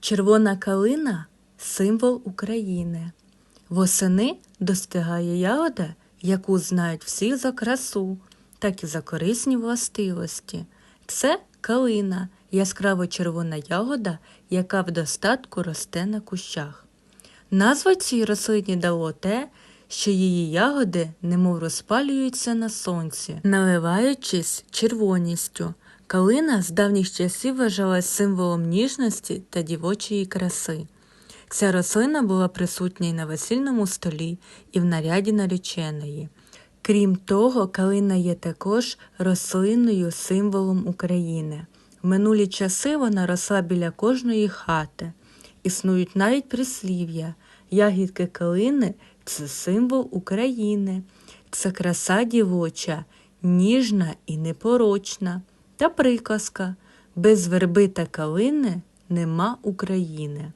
Червона калина символ України. Восени достигає ягода, яку знають всі за красу, так і за корисні властивості. Це калина, яскраво червона ягода, яка в достатку росте на кущах. Назва цій рослині дало те, що її ягоди немов розпалюються на сонці, наливаючись червоністю. Калина з давніх часів вважалась символом ніжності та дівочої краси. Ця рослина була присутня й на весільному столі, і в наряді нареченої. Крім того, калина є також рослинною символом України. В минулі часи вона росла біля кожної хати. Існують навіть прислів'я. Ягідки калини це символ України, це краса дівоча, ніжна і непорочна. Та приказка без верби та калини нема України.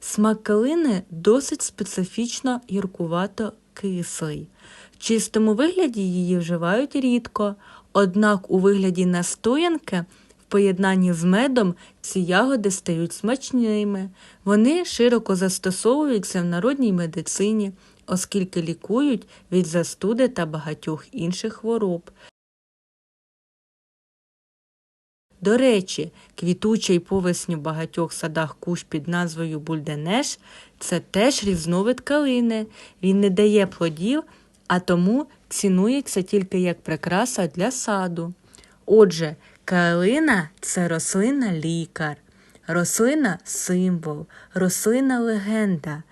Смак калини досить специфічно гіркувато кислий. В чистому вигляді її вживають рідко, однак у вигляді настоянки в поєднанні з медом ці ягоди стають смачними. Вони широко застосовуються в народній медицині, оскільки лікують від застуди та багатьох інших хвороб. До речі, квітучий по весню в багатьох садах кущ під назвою бульденеш – це теж різновид калини. Він не дає плодів, а тому цінується тільки як прикраса для саду. Отже, калина це рослина лікар, рослина символ, рослина легенда.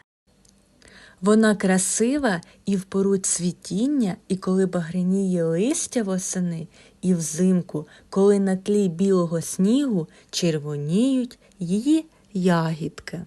Вона красива і в пору цвітіння, і коли багряніє листя восени, і взимку, коли на тлі білого снігу червоніють її ягідки.